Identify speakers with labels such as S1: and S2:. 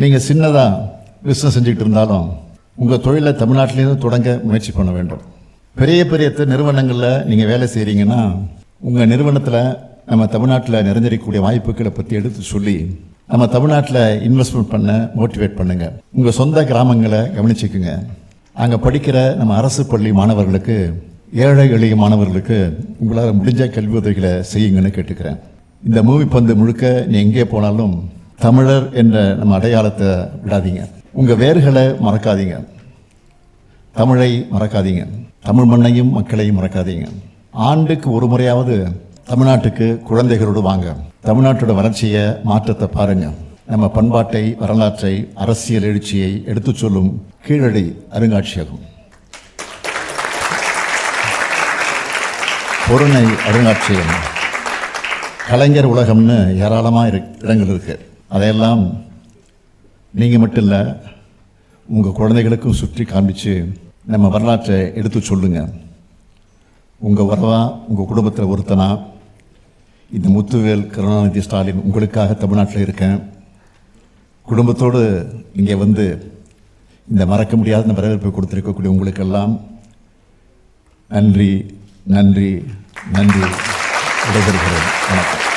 S1: நீங்கள் சின்னதாக பிஸ்னஸ் செஞ்சுக்கிட்டு இருந்தாலும் உங்கள் தொழிலை தமிழ்நாட்டிலேருந்து தொடங்க முயற்சி பண்ண வேண்டும். பெரிய பெரிய நிறுவனங்களில் நீங்கள் வேலை செய்கிறீங்கன்னா உங்கள் நிறுவனத்தில் நம்ம தமிழ்நாட்டில் நிறைஞ்சிருக்கக்கூடிய வாய்ப்புகளை பற்றி எடுத்து சொல்லி நம்ம தமிழ்நாட்டில் இன்வெஸ்ட்மெண்ட் பண்ண மோட்டிவேட் பண்ணுங்கள் உங்கள் சொந்த கிராமங்களை கவனிச்சுக்குங்க. அங்கே படிக்கிற நம்ம அரசு பள்ளி மாணவர்களுக்கு ஏழை எளிய மாணவர்களுக்கு உங்களால் முடிஞ்ச கல்வி உதவிகளை செய்யுங்கன்னு கேட்டுக்கிறேன். இந்த மூவி பந்து முழுக்க நீ எங்கே போனாலும் தமிழர் என்ற நம்ம அடையாளத்தை விடாதீங்க. உங்கள் வேர்களை மறக்காதீங்க. தமிழை மறக்காதீங்க. தமிழ் மண்ணையும் மக்களையும் மறக்காதீங்க. ஆண்டுக்கு ஒரு முறையாவது தமிழ்நாட்டுக்கு குழந்தைகளோடு வாங்க. தமிழ்நாட்டோட வளர்ச்சியை மாற்றத்தை பாருங்க. நம்ம பண்பாட்டை வரலாற்றை அரசியல் எழுச்சியை எடுத்துச் சொல்லும் கீழடி அருங்காட்சியகம். பொருணை அருங்காட்சியகம். கலைஞர் உலகம்னு ஏராளமாக இடங்கள் இருக்குது அதையெல்லாம் நீங்கள் மட்டும் இல்லை உங்கள் குழந்தைகளுக்கும் சுற்றி காண்பிச்சு நம்ம வரலாற்றை எடுத்து சொல்லுங்க. உங்கள் வரவா உங்கள் குடும்பத்தில் ஒருத்தனா? இந்த முத்துவேல் கருணாநிதி ஸ்டாலின் உங்களுக்காக தமிழ்நாட்டில் இருக்கேன். குடும்பத்தோடு இங்கே வந்து இந்த மறக்க முடியாத இந்த வரவேற்பை கொடுத்துருக்கக்கூடிய உங்களுக்கெல்லாம் நன்றி நன்றி நன்றி. விடைபெறுகிறேன். வணக்கம்.